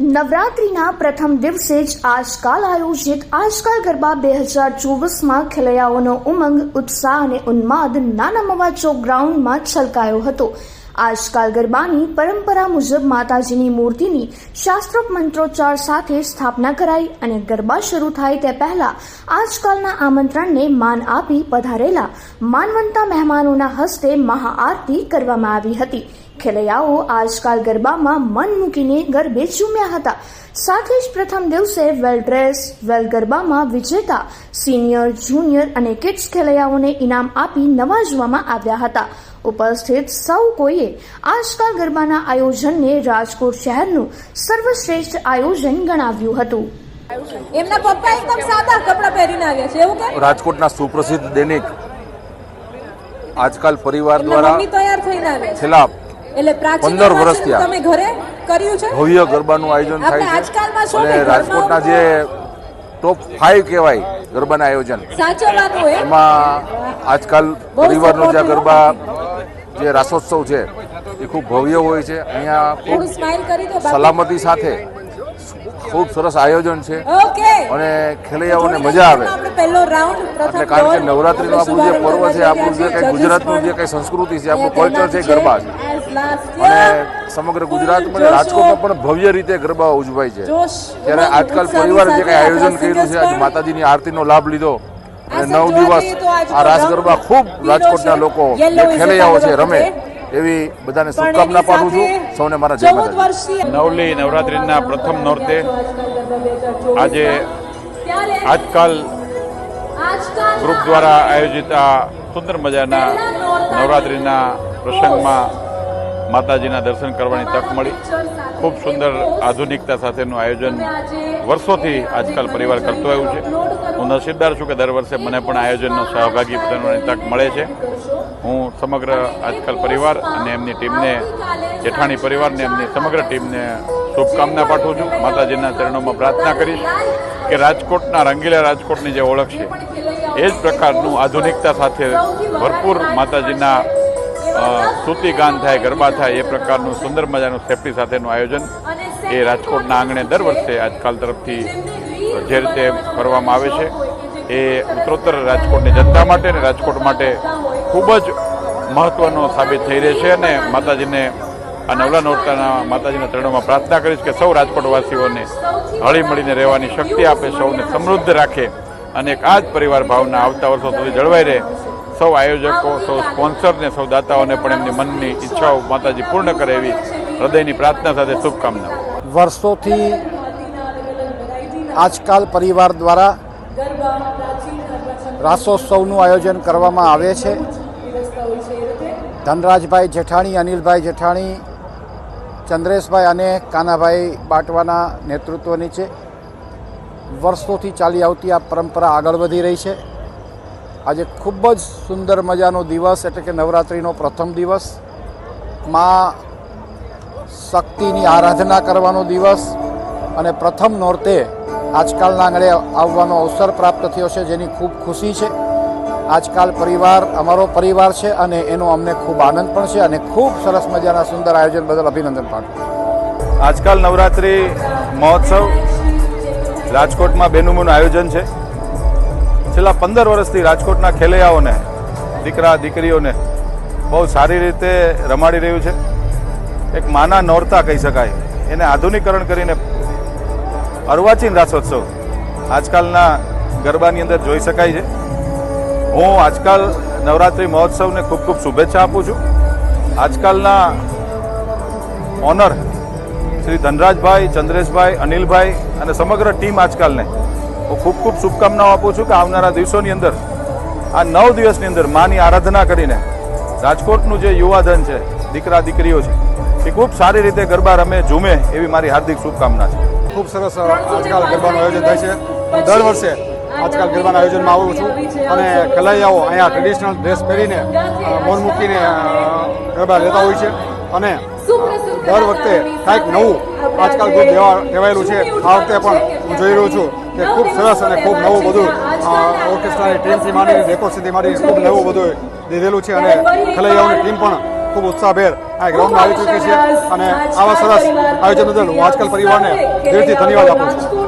નવરાત્રિના પ્રથમ દિવસે જ આજકાલ આયોજિત આજકાલ ગરબા બે હજાર ચોવીસમાં ખેલૈયાઓનો ઉમંગ, ઉત્સાહ અને ઉન્માદ નાના મવા ચોક ગ્રાઉન્ડમાં છલકાયો હતો. આજકાલ ગરબાની પરંપરા મુજબ માતાજીની મૂર્તિની શાસ્ત્રોક મંત્રોચ્ચાર સાથે સ્થાપના કરાઈ અને ગરબા શરૂ થાય તે પહેલા આજકાલના આમંત્રણને માન આપી પધારેલા માનવંતા મહેમાનોના હસ્તે મહાઆરતી કરવામાં આવી હતી. ખેલૈયાઓ આજકાલ ગરબામાં મન મૂકીને ગરબે ઝૂમ્યા હતા. સાથે જ પ્રથમ દિવસે વેલ ડ્રેસ, વેલ ગરબામાં વિજેતા, સિનિયર, જુનિયર અને કિડ્સ ખેલૈયાઓને ઇનામ આપી નવાજવામાં આવ્યા હતા. ઉપસ્થિત સૌ કોઈએ આજકાલ ગરબાના આયોજનને રાજકોટ શહેરનું સર્વશ્રેષ્ઠ આયોજન ગણાવ્યું હતું. એમના પપ્પા એકદમ સાદા કપડાં પહેરીને આવ્યા છે એવું કે? રાજકોટના સુપ્રસિદ્ધ દૈનિક આજકાલ પરિવાર દ્વારા તૈયાર થઈને આવ્યા છેલ્લા એટલે પંદર 15 વર્ષ થયા. તમે ઘરે કર્યું છે? ભવ્ય ગરબાનું આયોજન થાય આજકાલમાં છે. શું અને રાજકોટના જે ટોપ ફાઈવ કહેવાય ગરબાના આયોજન. એમાં આજકાલ પરિવારનો જે ગરબા જે રાસોત્સવ છે એ ખૂબ ભવ્ય હોય છે. અહીંયા ખૂબ. સલામતી સાથે ખૂબ સરસ આયોજન છે. અને ખેલૈયાઓને મજા આવે. એટલે કારણ કે નવરાત્રીનું આપણું જે પર્વ છે આપણું જે કંઈ ગુજરાતનું જે કંઈ સંસ્કૃતિ છે આપણું કલ્ચર છે ગરબા છે. અને સમગ્ર ગુજરાતમાં અને રાજકોટમાં પણ ભવ્ય રીતે ગરબા ઉજવાય છે. ત્યારે આજકાલ પરિવાર જે કંઈ આયોજન કર્યું છે આજે માતાજીની આરતીનો લાભ લીધો. અને નવ દિવસ આ રાસ ગરબા ખૂબ રાજકોટના લોકો જે ખેલૈયાઓ છે રમે. એવી બધાને શુભકામના પાઠવું છું. સૌને મારા જય માતાજી. નવલી નવરાત્રિના પ્રથમ નોરતે આજે આજકાલ ગ્રુપ દ્વારા આયોજિત આ સુંદર મજાના નવરાત્રિના પ્રસંગમાં માતાજીના દર્શન કરવાની તક મળી. ખૂબ સુંદર આધુનિકતા સાથેનું આયોજન વર્ષોથી આજકાલ પરિવાર કરતો આવ્યું છે. હું નસીબદાર છું કે દર વર્ષે મને પણ આયોજનનો સહભાગી બનવાની તક મળે છે. હું સમગ્ર આજકાલ પરિવાર અને એમની ટીમને, જેઠાણી પરિવારને એમની સમગ્ર ટીમને શુભકામના પાઠવું છું. માતાજીના ચરણોમાં પ્રાર્થના કરીશ કે રાજકોટના રંગીલા રાજકોટની જે ઓળખ છે, એ જ પ્રકારનું આધુનિકતા સાથે ભરપૂર માતાજીના અ, ગાન થાય ગરબા થાય એ પ્રકારનું સુંદર મજાનું સેફટી સાથેનું આયોજન એ રાજકોટના આંગણે દર વર્ષે આજકાલ તરફથી જે રીતે કરવામાં આવે છે એ ઉત્તરોત્તર રાજકોટની જનતા માટે અને રાજકોટ માટે ખૂબ જ મહત્વનો સાબિત થઈ રહેશે અને માતાજીને આ નવલા નોરતાના માતાજીના ચરણોમાં પ્રાર્થના કરીશ કે સૌ રાજકોટવાસીઓને હળી મળીને રહેવાની શક્તિ આપે સૌને સમૃદ્ધ રાખે અને એક આ જ પરિવાર ભાવના આવતા વર્ષો સુધી જળવાઈ રહે. સૌ આયોજકો સૌ સ્પોન્સરને સૌ દાતાઓને પણ એમની મનની ઈચ્છાઓ માતાજી પૂર્ણ કરે એવી હૃદયની પ્રાર્થના સાથે શુભકામનાઓ. વર્ષોથી આજકાલ પરિવાર દ્વારા રાસોત્સવનું આયોજન કરવામાં આવે છે. ધનરાજભાઈ જેઠાણી અનિલભાઈ જેઠાણી ચંદ્રેશભાઈ અને કાનાભાઈ બાટવાના નેતૃત્વ નીચે વર્ષોથી ચાલી આવતી આ પરંપરા આગળ વધી રહી છે. આજે ખૂબ જ સુંદર મજાનો દિવસ એટલે કે નવરાત્રિનો પ્રથમ દિવસ. માં શક્તિની આરાધના કરવાનો દિવસ અને પ્રથમ નોરતે આજકાલના આંગણે આવવાનો અવસર પ્રાપ્ત થયો છે જેની ખૂબ ખુશી છે. આજકાલ પરિવાર, અમારો પરિવાર છે અને એનો અમને ખૂબ આનંદ પણ છે અને ખૂબ સરસ મજાના સુંદર આયોજન બદલ અભિનંદન પાઠવું. આજકાલ નવરાત્રિ મહોત્સવ રાજકોટમાં બેનુમુનું આયોજન છે. છેલ્લા પંદર વર્ષથી રાજકોટના ખેલૈયાઓને, દીકરા, દીકરીઓને બહુ સારી રીતે રમાડી રહ્યું છે. એક માના નોરતા કહી શકાય. એને આધુનિકરણ કરીને અર્વાચીન રાસોત્સવ આજકાલના ગરબાની અંદર જોઈ શકાય છે. હું આજકાલ નવરાત્રિ મહોત્સવને ખૂબ ખૂબ શુભેચ્છા આપું છું. આજકાલના ઓનર શ્રી ધનરાજભાઈ, ચંદ્રેશભાઈ, અનિલભાઈ અને સમગ્ર ટીમ આજકાલને હું ખૂબ ખૂબ શુભકામનાઓ આપું છું કે આવનારા દિવસોની અંદર, આ નવ દિવસની અંદર માની આરાધના કરીને રાજકોટનું જે યુવાધન છે, દીકરા દીકરીઓ છે, એ ખૂબ સારી રીતે ગરબા રમે, ઝૂમે એવી મારી હાર્દિક શુભકામના છે. ખૂબ સરસ આજકાલ ગરબાનું આયોજન થાય છે. દર વર્ષે આજકાલ ગરબાના આયોજનમાં આવું છું અને કલાઈયાઓ અહીંયા ટ્રેડિશનલ ડ્રેસ પહેરીને મોન મૂકીને ગરબા લેતા હોય છે. અને દર વખતે કાંઈક નવું આજકાલ ખૂબ દેવા કહેવાયેલું છે આ વખતે પણ હું જોઈ રહ્યો છું કે ખૂબ સરસ અને ખૂબ નવું બધું ઓર્કેસ્ટ્રાની ટીમથી માંડીને ડેકોરેશનથી માંડીને ખૂબ નવું બધું દીધેલું છે અને ખલૈયાઓની ટીમ પણ ખૂબ ઉત્સાહભેર આ ગ્રાઉન્ડમાં આવી ચૂકી છે અને આવા સરસ આયોજન બદલ હું આજકાલ પરિવારને દિલથી ધન્યવાદ આપું છું.